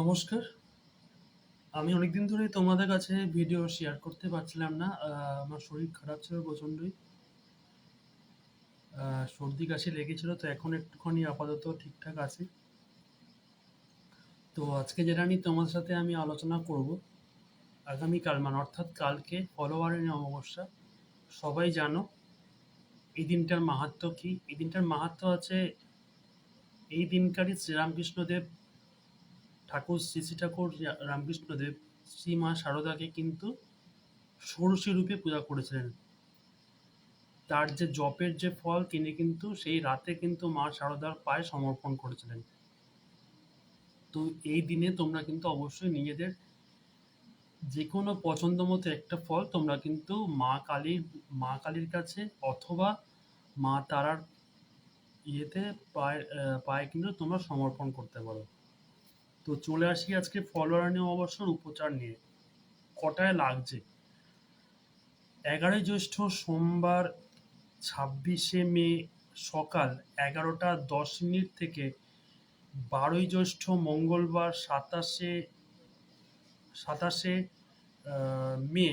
নমস্কার। আমি অনেকদিন ধরেই তোমাদের কাছে ভিডিও শেয়ার করতে পারছিলাম না। আমার শরীর খারাপ ছিল প্রচণ্ডই। সর্দি কাশি লেগেছিল তো এখন একটুখানি আপাতত ঠিকঠাক আছি। তো আজকে যেটা নিয়ে তোমাদের সাথে আমি আলোচনা করব, আগামীকাল মানে অর্থাৎ কালকে ফলবারণী অমাবস্যা। সবাই জানো এই দিনটার মাহাত্ম্য কী? এই দিনটার মাহাত্ম্য আছে এই দিনকারই শ্রীরামকৃষ্ণদেব ঠাকুর শ্রী শ্রী ঠাকুর রামকৃষ্ণদেব শ্রী মা শারদাকে কিন্তু ষোড়শী রূপে পূজা করেছিলেন। তার যে জপের যে ফল, তিনি কিন্তু সেই রাতে কিন্তু মা সারদার পায়ে সমর্পণ করেছিলেন। তো এই দিনে তোমরা কিন্তু অবশ্যই নিজেদের যে কোনো পছন্দ মতো একটা ফল তোমরা কিন্তু মা কালীর মা কালীর কাছে অথবা মা তারার ইয়েতে পায়ে পায়ে কিন্তু তোমরা সমর্পণ করতে পারো। তো চলে আসি আজকে ফলরানি অবসর উপচার নিয়ে। কটায় লাগছে? এগারোই জ্যৈষ্ঠ সোমবার, ছাব্বিশে মে সকাল এগারোটা দশ মিনিট থেকে বারোই জ্যৈষ্ঠ মঙ্গলবার সাতাশে সাতাশে মে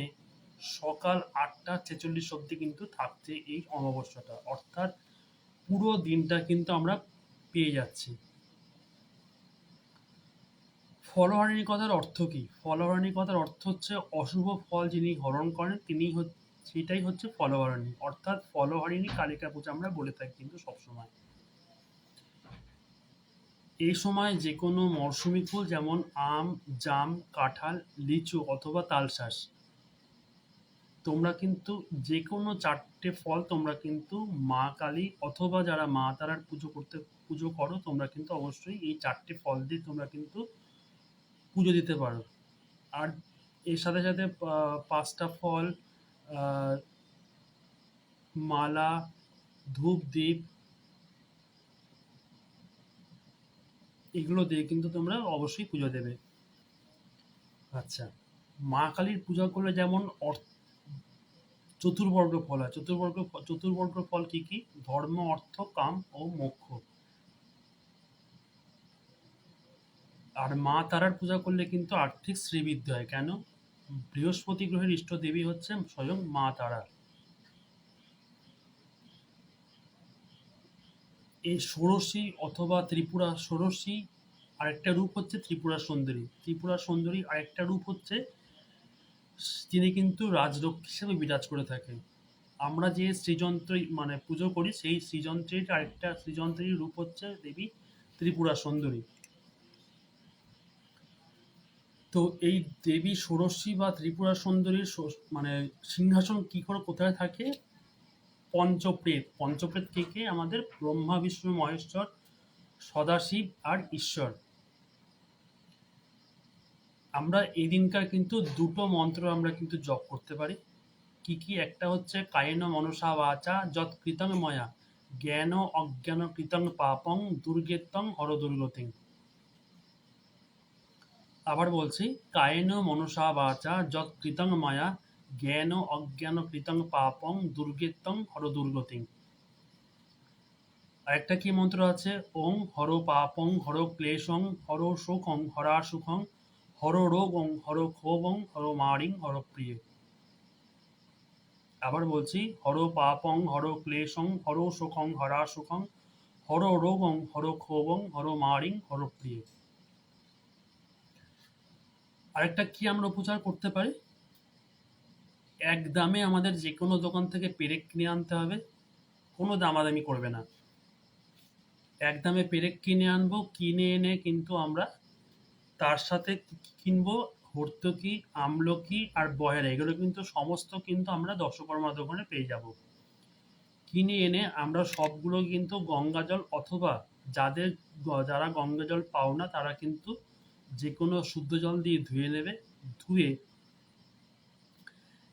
সকাল আটটা ছেচল্লিশ অবধি কিন্তু থাকছে এই অমাবস্যাটা। অর্থাৎ পুরো দিনটা কিন্তু আমরা পেয়ে যাচ্ছি। ফলহারিণী কথার অর্থ কি? ফলহারিণী কথার অর্থ হচ্ছে অশুভ ফল যিনি হরণ করেন, তিনি সেটাই হচ্ছে ফলহারিণী অর্থাৎ ফলহারিণী কালিকা পূজা আমরা বলে থাকি কিন্তু সবসময়। এই সময় যে কোনো মরশুমি ফুল যেমন আম, জাম, কাঁঠাল, লিচু অথবা তালশাঁস, তোমরা কিন্তু যে কোনো চারটে ফল তোমরা কিন্তু মা কালী অথবা যারা মা তারার পুজো করতে, পুজো করো, তোমরা কিন্তু অবশ্যই এই চারটে ফল দিয়ে তোমরা কিন্তু পুজো দিতে পারো। আর এর সাথে সাথে পাঁচটা ফল মালা, ধূপ দ্বীপ এগুলো দিয়ে কিন্তু তোমরা অবশ্যই পুজো দেবে। আচ্ছা মা কালীর পূজা করলে যেমন চতুর্বর্গ ফল হয়। চতুর্বর্গ চতুর্বর্গ ফল কি কি? ধর্ম, অর্থ, কাম ও মোক্ষ। আর মা তারার পূজা করলে কিন্তু আর্থিক শ্রীবৃদ্ধি হয়। কেন? বৃহস্পতি গ্রহের ইষ্ট দেবী হচ্ছে স্বয়ং মা তারা। এই ষোড়শী অথবা ত্রিপুরা ষোড়শী, আরেকটা রূপ হচ্ছে ত্রিপুরা সুন্দরী। ত্রিপুরা সুন্দরী আরেকটা রূপ হচ্ছে তিনি কিন্তু রাজলক্ষ্মী হিসেবে বিরাজ করে থাকেন। আমরা যে শ্রীযন্ত্র মানে পুজো করি, সেই শ্রীযন্ত্রের আরেকটা শ্রীযন্ত্রের রূপ হচ্ছে দেবী ত্রিপুরা সুন্দরী। তো এই দেবী ষোড়শী বা ত্রিপুরা সুন্দরীর মানে সিংহাসন কি করে কোথায় থাকে? পঞ্চপ্রেত। পঞ্চপ্রেত কে কে? আমাদের ব্রহ্মা, বিষ্ণু, মহেশ্বর, সদাশিব আর ঈশ্বর। আমরা এই দিনকার কিন্তু দুটো মন্ত্র আমরা কিন্তু জপ করতে পারি। কি কি? একটা হচ্ছে কায়েন মনসা বাচা যত কৃতং ময়া, জ্ঞান অজ্ঞান কৃতং পাপং দুর্গেতং হর দুর্গতিং আবার বলছি, কায়েন মনসা বাচা যৎ কৃতং মায়া, জ্ঞান অজ্ঞান কৃতং পাপং দুর্গেতং হর দুর্গতিং। আরেকটা কি মন্ত্র আছে? ওং হর পাপং হর ক্লেশং হর সুখং হরা সুখং হর রোগং হর ক্ষোভং হর মারিং হর প্রিয়। আবার বলছি, হর পাপং হর ক্লেশং হর সুখং হরা সুখং হর রোগং হর ক্ষোভং হর মারিং হর প্রিয়। আরেকটা কি আমরা উপচার করতে পারি? এক দামে আমাদের যে কোনো দোকান থেকে পেরেক কিনে আনতে হবে। কোনো দামাদামি করবে না। এক দামে পেরেক কিনে আনব, কিনে এনে কিন্তু আমরা তার সাথে কিনবো? হর্তকি আমলকি আর বহেরা, এগুলো কিন্তু সমস্ত কিন্তু আমরা দশকর্মা দোকানে পেয়ে যাব। কিনে এনে আমরা সবগুলো কিন্তু গঙ্গা জল অথবা যাদের যারা গঙ্গা জল পাও না তারা কিন্তু যে কোনো শুদ্ধ জল দিয়ে ধুয়ে নেবে, ধুয়ে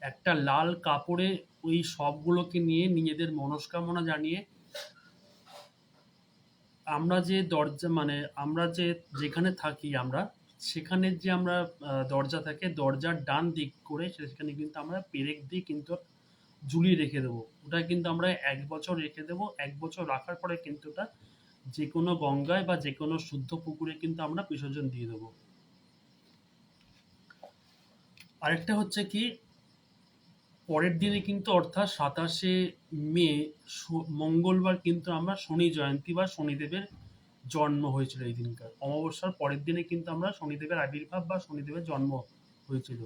একটা লাল কাপড়ে ওই সবগুলোকে নিয়ে নিজেদের মনস্কামনা জানিয়ে আমরা যে দরজা মানে আমরা যে যেখানে থাকি আমরা, সেখানে যে আমরা দরজা থাকে, দরজার ডান দিক করে সেখানে কিন্তু আমরা পেরেক দিয়ে কিন্তু ঝুলিয়ে রেখে দেবো। ওটা কিন্তু আমরা এক বছর রেখে দেবো। এক বছর রাখার পরে কিন্তু ওটা যে কোনো গঙ্গায় বা যে কোনো শুদ্ধ পুকুরে কিন্তু আমরা বিসর্জন দিয়ে দেবো। আরেকটা হচ্ছে কি, পরের দিনে কিন্তু অর্থাৎ সাতাশে মে মঙ্গলবার কিন্তু আমরা শনি জয়ন্তী বা শনিদেবের জন্ম হয়েছিল এই দিনকার। অমাবস্যার পরের দিনে কিন্তু আমরা শনিদেবের আবির্ভাব বা শনিদেবের জন্ম হয়েছিল।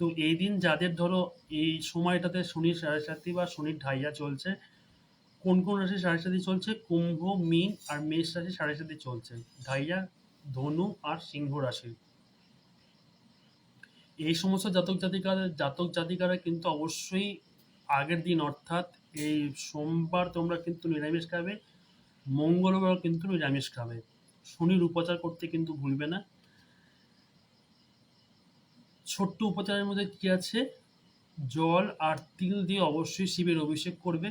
তো এই দিন যাদের ধরো এই সময়টাতে শনির সাড়ে সাথী বা শনির ঢাইয়া চলছে কোন কোন রাশি সাড়ে সাথী চলছে? কুম্ভ, মীন আর মেষ রাশি সাড়ে সাথী চলছে। ঢাইয়া ধনু আর সিংহ রাশি। এই সমস্ত জাতক জাতিকারা জাতক জাতিকারা কিন্তু অবশ্যই আগের দিন, অর্থাৎ এই সোমবার তোমরা কিন্তু নিরামিষ খাবে মঙ্গলবার কিন্তু নিরামিষ খাবে। শনির উপচার করতে কিন্তু ভুলবে না। ছোট্ট উপচারের মধ্যে কি আছে? জল আর তিল দিয়ে অবশ্যই শিবের অভিষেক করবে।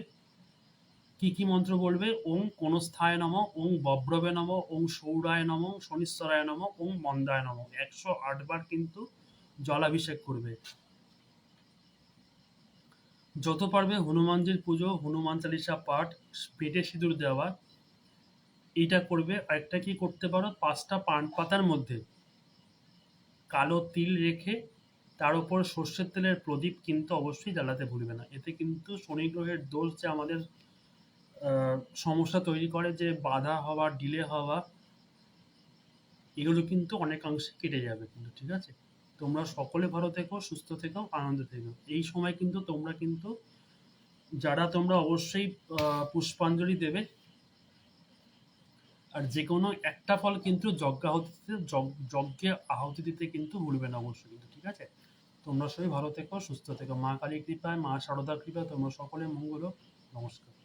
কি কি মন্ত্র বলবে? ওং কোনস্থায় নম, ওং বব্রবে নম, ওং সৌরায় নম শনিশ্বরায় নম, ওং মন্দায় নম। একশো আটবার কিন্তু জলাভিষেক করবে। যত পারবে হনুমানজির পুজো, হনুমান চালিসা পাঠ, পেটে সিঁদুর দেওয়া এটা করবে। আরেকটা কি করতে পারো? পাঁচটা পান পাতার মধ্যে কালো তিল রেখে তার উপর সর্ষের তেলের প্রদীপ কিন্তু অবশ্যই জ্বালাতে ভুলবে না। এতে কিন্তু শনি গ্রহের দোষ যে আমাদের সমস্যা তৈরি করে যে বাধা হওয়া ডিলে হওয়া, এগুলো কিন্তু অনেকাংশে কেটে যাবে কিন্তু, ঠিক আছে? তোমরা সকলে ভালো থেকো, সুস্থ থেকো, আনন্দে থেকো। এই সময় কিন্তু তোমরা কিন্তু, যারা তোমরা অবশ্যই পুষ্পাঞ্জলি দেবে, আর যে কোনো একটা ফল কিন্তু যজ্ঞাহুতিতে যজ্ঞ- আহুতি দিতে কিন্তু ভুলবে না অবশ্যই কিন্তু, ঠিক আছে? তোমরা সবাই ভালো থেকো, সুস্থ থেকো। মা কালী কৃপায়, মা সারদা কৃপায় তোমরা সকলে মঙ্গল। নমস্কার।